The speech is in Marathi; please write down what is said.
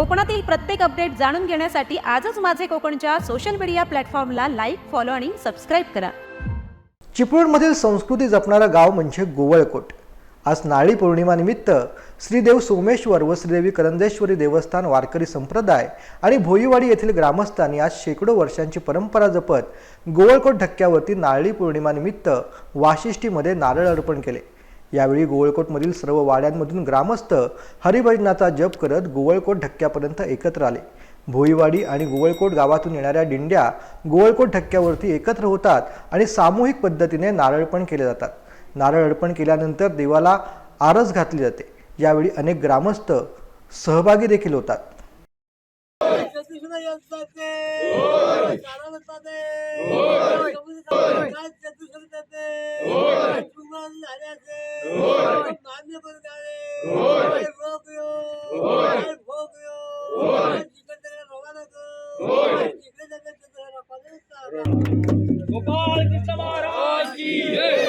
कोकणातील प्रत्येक अपडेट जाणून घेण्यासाठी आजच माझे कोकणच्या सोशल मीडिया प्लॅटफॉर्मला लाईक फॉलो आणि सबस्क्राईब करा. चिपळूणमधील संस्कृती जपणारं गाव म्हणजे गोवळकोट. आज नारळी पौर्णिमानिमित्त श्रीदेव सोमेश्वर व श्रीदेवी करंदेश्वरी देवस्थान वारकरी संप्रदाय आणि भोईवाडी येथील ग्रामस्थांनी आज शेकडो वर्षांची परंपरा जपत गोवळकोट ढक्क्यावरती नारळी पौर्णिमानिमित्त वाशिष्ठीमध्ये नारळ अर्पण केले. यावेळी गोवळकोटमधील सर्व वाड्यांमधून ग्रामस्थ हरिभजनाचा जप करत गोवळकोट ढक्क्यापर्यंत एकत्र आले भोईवाडी आणि गोवळकोट गावातून येणाऱ्या दिंड्या गोवळकोट ढक्क्यावरती एकत्र होतात आणि सामूहिक पद्धतीने नारळपण केले जातात नारळ अर्पण केल्यानंतर देवाला आरस घातली जाते यावेळी अनेक ग्रामस्थ सहभागी देखील होतात मान्य बरगाने भोगयो भोगयो जिकडे रोगाना जिकडे जगत गोपाल कृष्ण महाराज की जय